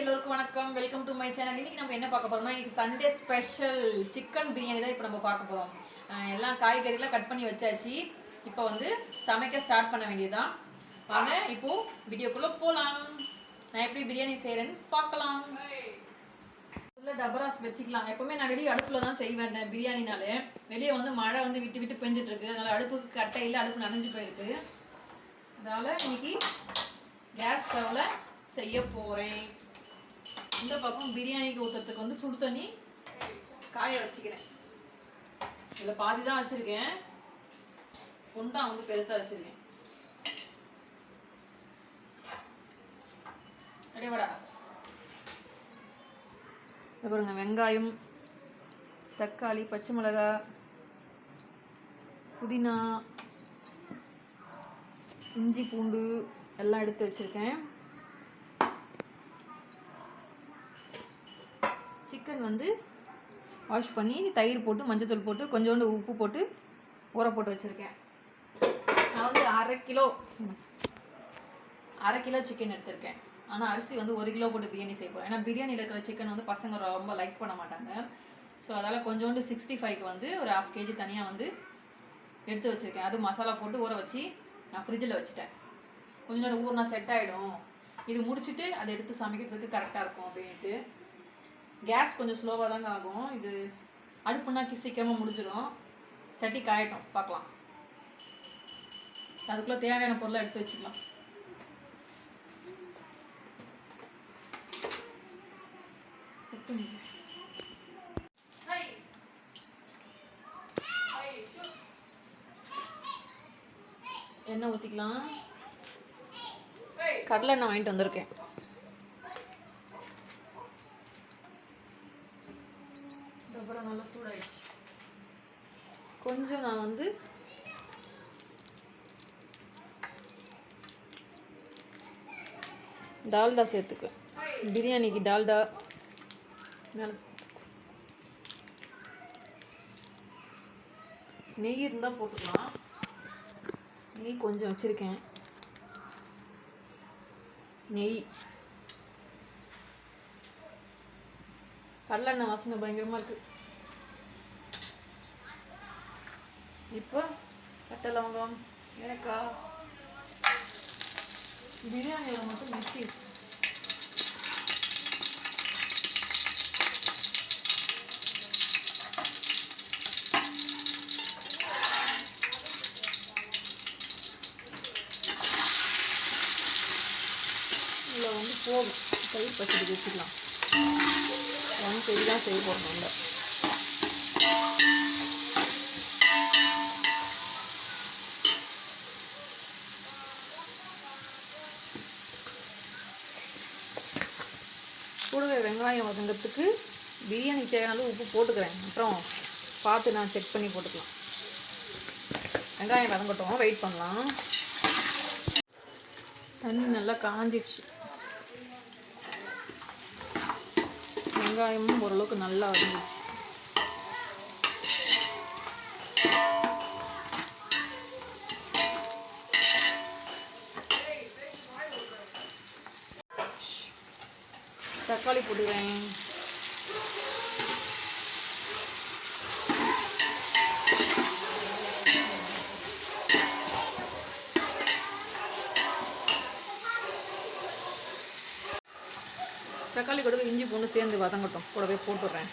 எல்லோருக்கும் வணக்கம். Welcome to my channel இன்னைக்கு நம்ம என்ன பார்க்க போறோம்னா இன்னைக்கு சண்டே ஸ்பெஷல் சிக்கன் பிரியாணி தான் இப்போ நம்ம பார்க்க போறோம். எல்லாம் காய்கறிலாம் கட் பண்ணி வச்சாச்சு. இப்போ வந்து சமைக்க ஸ்டார்ட் பண்ண வேண்டியதுதான். வாங்க இப்போ வீடியோக்குள்ள போலாம். நான் எப்படி பிரியாணி செய்யறேன்னு பார்க்கலாம். உள்ள டபராஸ் வச்சுக்கலாம். எப்பவுமே நான் வெளியே அடுப்பில் தான் செய்வேன் பிரியாணினாலே. வெளியே வந்து மழை வந்து விட்டு விட்டு பெஞ்சிட்டு இருக்கு. அதனால அடுப்புக்கு கட்டையில் இல்லை அடுப்பு நனைஞ்சு போயிருக்கு. அதனால இன்னைக்கு கேஸ் ஸ்டவ்ல செய்ய போறேன். இந்த பக்கம் பிரியாணிக்கு ஊற்றுறதுக்கு வந்து சுடு தண்ணி காய வச்சுக்கிறேன். இதில் பாதி தான் வச்சுருக்கேன் குண்டா வந்து பெருசாக வச்சுருக்கேன். அப்படியே வாடா. பாருங்க வெங்காயம் தக்காளி பச்சை மிளகாய் புதினா இஞ்சி பூண்டு எல்லாம் எடுத்து வச்சுருக்கேன். சிக்கன் வந்து வாஷ் பண்ணி தயிர் போட்டு மஞ்சத்தூள் போட்டு கொஞ்சோண்டு உப்பு போட்டு ஊற போட்டு வச்சுருக்கேன். நான் வந்து அரை கிலோ அரை கிலோ சிக்கன் எடுத்திருக்கேன். ஆனால் அரிசி வந்து ஒரு கிலோ போட்டு பிரியாணி செய்ய போகிறேன் ஏன்னா பிரியாணியில் இருக்கிற சிக்கன் வந்து பசங்க ரொம்ப லைக் பண்ண மாட்டாங்க. ஸோ அதால் கொஞ்சோண்டு சிக்ஸ்டி ஃபைவ்க்கு வந்து ஒரு ஹாஃப் கேஜி தனியாக வந்து எடுத்து வச்சுருக்கேன். அது மசாலா போட்டு ஊற வச்சு நான் ஃப்ரிட்ஜில் வச்சுட்டேன். கொஞ்ச நேரம் ஊறினா செட் ஆகிடும் இது முடிச்சுட்டு அதை எடுத்து சமைக்கிறதுக்கு கரெக்டாக இருக்கும் அப்படின்ட்டு கேஸ் கொஞ்சம் ஸ்லோவாக தாங்க ஆகும். இது அடுப்புனாக்கி சீக்கிரமாக முடிஞ்சிடும் சட்டி காயட்டும். பார்க்கலாம். அதுக்குள்ளே தேவையான பொருளை எடுத்து வச்சுக்கலாம். எண்ணெய் ஊற்றிக்கலாம் கடலை எண்ணெய் வாங்கிட்டு வந்திருக்கேன். அப்புறம் நல்லா சூடாயிடுச்சு. கொஞ்சம் நான் வந்து டால்டா சேர்த்துக்குவேன். பிரியாணிக்கு டால்டா நெய் இருந்தால் போட்டுக்கலாம். நெய் கொஞ்சம் வச்சுருக்கேன். நெய். கடலெண்ணெய் வாசனை பயங்கரமாக இருக்குது இப்போ பட்டை லவங்கம் ஏக்கா பிரியாணியில் மட்டும் மிக்சி இதில் வந்து போதும். தயிர் பச்சடி வச்சுக்கலாம். ஒன் கேஜி தான் செய்ய போகிறோம் நம்ம. கூடவே வெங்காயம் வதங்கிறதுக்கு பிரியாணிக்கு தேவையான உப்பு போட்டுக்கிறேன். அப்புறம் பார்த்து நான் செக் பண்ணி போட்டுக்கலாம். வெங்காயம் வதங்கட்டும். வெயிட் பண்ணலாம். தண்ணி நல்லா காஞ்சிடுச்சு வெங்காயமும் ஓரளவுக்கு நல்லா வதங்கிடுச்சு. தக்காளி போட்டுக்கிறேன். தக்காளி கூடவே இஞ்சி பூண்டு சேர்ந்து வதங்கட்டும். கூடவே போட்டுடுறேன்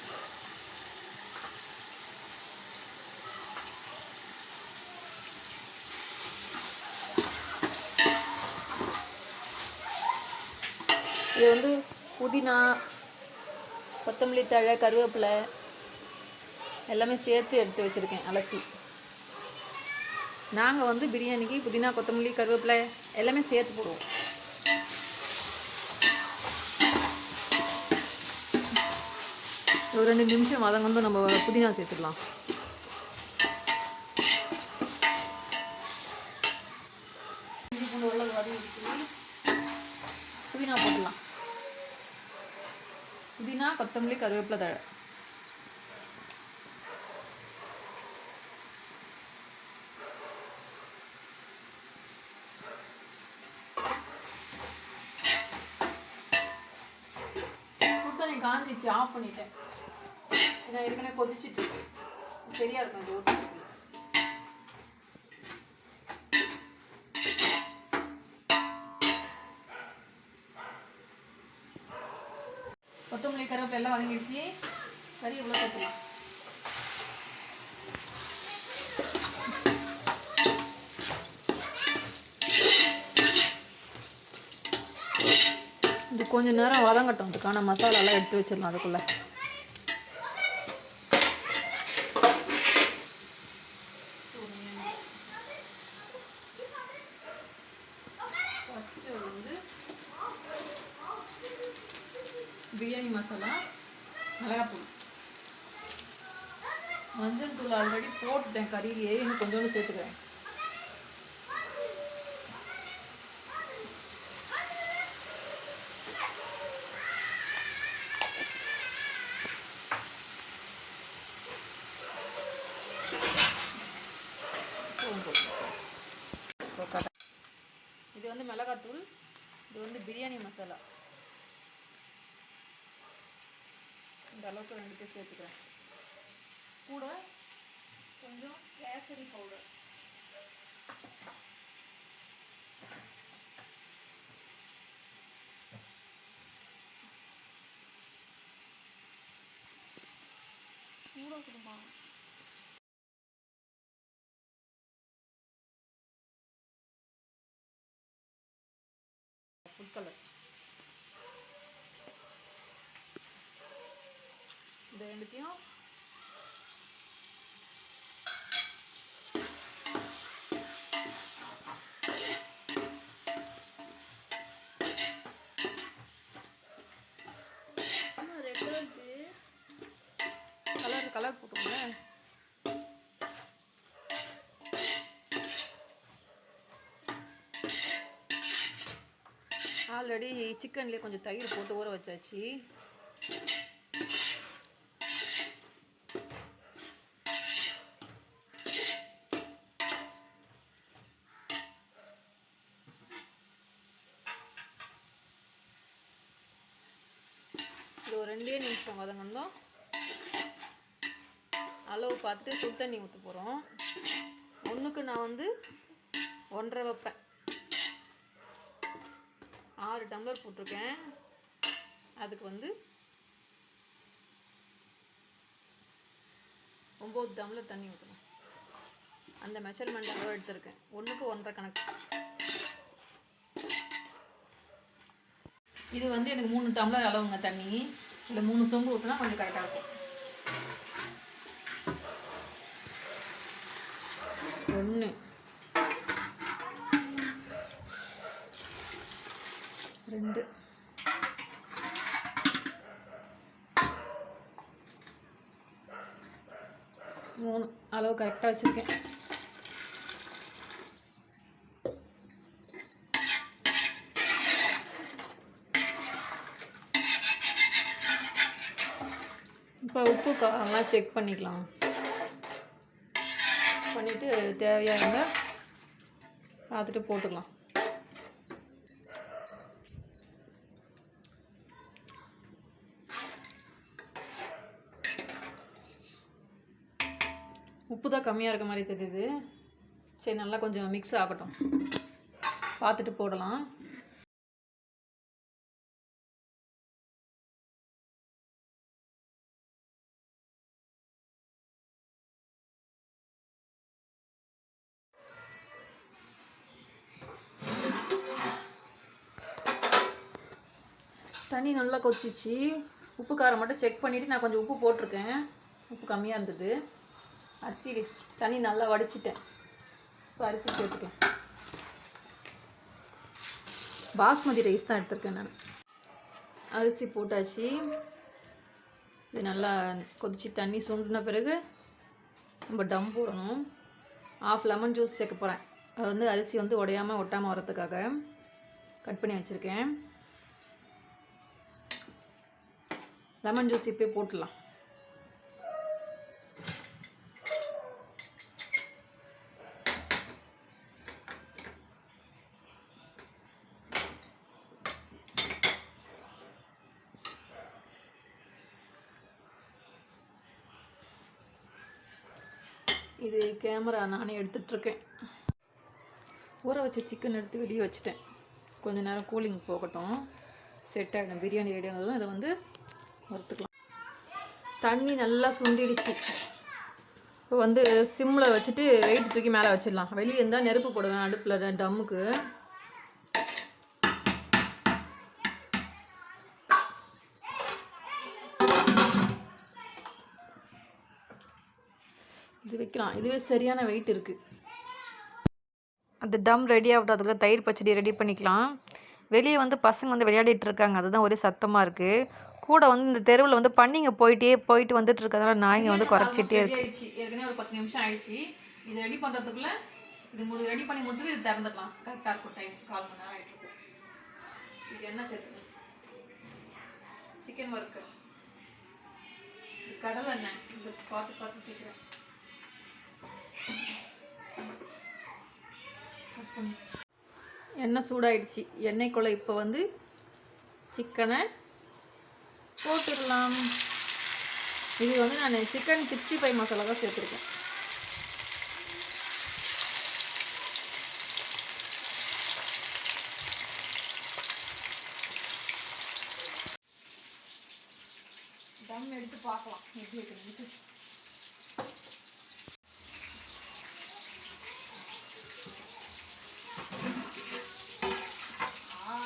இது வந்து புதினா கொத்தமல்லி தழை கருவேப்பிலை எல்லாமே சேர்த்து எடுத்து வச்சுருக்கேன் அலசி. நாங்கள் வந்து பிரியாணிக்கு புதினா கொத்தமல்லி கருவேப்பிலை எல்லாமே சேர்த்து போடுவோம். ஒரு ரெண்டு நிமிஷம் வதங்கந்து நம்ம புதினா சேர்த்துக்கலாம். புதினா போட்டுடலாம் புதினா கொத்தமல்லி கருவேப்பிலை தழை. காஞ்சிச்சு ஆஃப் பண்ணிட்டேன். நான் ஏற்கனவே கொதிச்சிட்டு சரியா இருக்கும் இது எல்லாம் வதங்கிடுச்சு. கறி இவ்வளோ சேர்த்துலாம் இது கொஞ்ச நேரம் வதங்கட்டும். அதுக்கான மசாலாலாம் எடுத்து வச்சிடலாம் அதுக்குள்ளே ஃபஸ்ட்டு வந்து பிரியாணி மசாலா மிளகாத்தூள் மஞ்சள் தூள் ஆல்ரெடி போட்டுட்டேன் கறியிலேயே இன்னும் கொஞ்சோண்டு சேர்த்துக்கிறேன். இது வந்து மிளகாத்தூள். இது வந்து பிரியாணி மசாலா. இந்த அளவுக்கு ரெண்டுத்தையும் சேர்த்துக்கிறேன். கூட கொஞ்சம் கேசரி பவுடர். கூட கொடுமா. ஃபுட் கலர் இந்த ரெண்டுத்தையும் கலர் கலர் போட்டுக்கோங்க. ஆல்ரெடி சிக்கன்லேயே கொஞ்சம் தயிர் போட்டு ஊற வச்சாச்சு. இது ஒரு ரெண்டே நிமிஷம் வதங்கணும். அளவு பார்த்துட்டு சுடு தண்ணி ஊற்ற போகிறோம் ஒன்றுக்கு நான் வந்து ஒன்றரை வைப்பேன். ஆறு டம்ளர் போட்டிருக்கேன். அதுக்கு வந்து ஒம்பது டம்ளர் தண்ணி ஊற்றணும் அந்த மெஷர்மெண்ட் அளவு எடுத்திருக்கேன். ஒன்றுக்கு ஒன்றரை கணக்கு. இது வந்து எனக்கு மூணு டம்ளர் அளவுங்க தண்ணி. இல்லை மூணு சொம்பு ஊற்றினா கொஞ்சம் கரெக்டாக இருக்கும். ஒன்று ரெண்டு. மூணு. அளவு கரெக்டாக வச்சுருக்கேன். இப்போ உப்பு காரம்லாம் செக் பண்ணிக்கலாம். பண்ணிவிட்டு தேவையாக இருந்தால் பார்த்துட்டு போட்டுக்கலாம். உப்பு தான் கம்மியாக இருக்க மாதிரி தெரியுது. சரி நல்லா கொஞ்சம் மிக்ஸ் ஆகட்டும். பார்த்துட்டு போடலாம். தண்ணி நல்லா கொதிச்சிச்சு. உப்பு காரம் மட்டும் செக் பண்ணிவிட்டு நான் கொஞ்சம் உப்பு போட்டிருக்கேன். உப்பு கம்மியாக இருந்தது. அரிசி தண்ணி நல்லா வடிச்சிட்டேன். இப்போ அரிசி சேர்த்துக்கேன் பாஸ்மதி ரைஸ் தான் எடுத்திருக்கேன் நான். அரிசி போட்டாச்சு. இது நல்லா கொதிச்சு தண்ணி சுண்டின பிறகு நம்ம டம் போடணும். ஆஃப் லெமன் ஜூஸ் சேர்க்க போகிறேன் அது வந்து அரிசி வந்து உடையாமல் ஒட்டாமல் வரத்துக்காக கட் பண்ணி வச்சுருக்கேன். லெமன் ஜூஸ் இப்போ போட்டுடலாம். இது கேமரா நானே எடுத்துகிட்ருக்கேன் ஊற வச்ச சிக்கன் எடுத்து வெளியே வச்சுட்டேன். கொஞ்சம் நேரம் கூலிங் போகட்டும். செட் ஆகிடும் பிரியாணி ரெடி ஆனதும் இதை வந்து வறுத்துக்கலாம். தண்ணி நல்லா சுண்டிடுச்சு. இப்போ வந்து சிம்மில் வச்சுட்டு வெயிட் தூக்கி மேலே வச்சிடலாம். வெளியே இருந்தால் நெருப்பு போடுவேன் அடுப்பில் டம்முக்கு. இது வைக்கலாம். இதுவே சரியான வெயிட் இருக்குது அந்த டம் ரெடி ஆகிட்டதுக்கு அதுக்குள்ள தயிர் பச்சடி ரெடி பண்ணிக்கலாம். வெளியே வந்து பசங்க வந்து விளையாடிட்டு இருக்காங்க. அதுதான் ஒரே சத்தமாக இருக்குது கூட வந்து இந்த தெருவில் வந்து பண்ணிங்க போயிட்டே போயிட்டு வந்துட்டு இருக்கிறதுனால நாய்ங்க வந்து குறைச்சிட்டே இருக்கு ஏற்கனவே ஒரு பத்து நிமிஷம் ஆயிடுச்சு. இது ரெடி பண்ணுறதுக்குள்ள இது முடி ரெடி பண்ணி முடிச்சுட்டு இது திறந்துக்கலாம் கரெக்டாக இருக்கும் டைம் கால் மணி நேரம் ஆகிட்டு இருக்கு. இது என்ன சேர்த்துக்கணும் சிக்கன் வறுக்க கடலை எண்ணெய். இது பார்த்து பார்த்து சீக்கிரம். எண்ணெய் சூடாயிடுச்சு. எண்ணெய்க்குள்ளே இப்போ வந்து சிக்கனை போட்டுடலாம். இது வந்து நான் சிக்கன் சிக்ஸ்டி ஃபைவ் மசாலா தான் சேர்த்துருக்கேன். தம் எடுத்து பார்க்கலாம். எப்படி இருக்குன்னு ஆ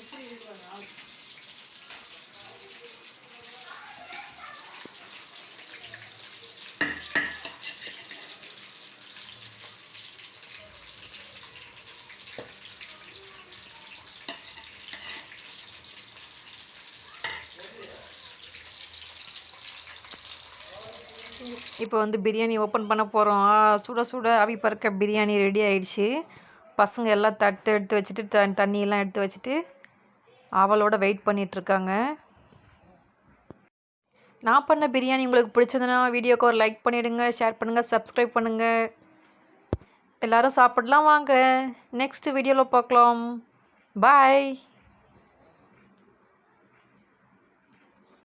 எப்படி இருக்கு பாருங்க. இப்போ வந்து பிரியாணி ஓப்பன் பண்ண போகிறோம் சுட சுட அவி பறக்க பிரியாணி ரெடி ஆயிடுச்சு. பசங்க எல்லாம் தட்டு எடுத்து வச்சுட்டு த தண்ணியெல்லாம் எடுத்து வச்சுட்டு அவளோட வெயிட் பண்ணிகிட்ருக்காங்க நான் பண்ண பிரியாணி உங்களுக்கு பிடிச்சதுன்னா வீடியோக்கு ஒரு லைக் பண்ணிவிடுங்க ஷேர் பண்ணுங்கள் சப்ஸ்கிரைப் பண்ணுங்கள் எல்லோரும் சாப்பிடலாம் வாங்க. நெக்ஸ்ட் வீடியோவில் பார்க்கலாம். பாய்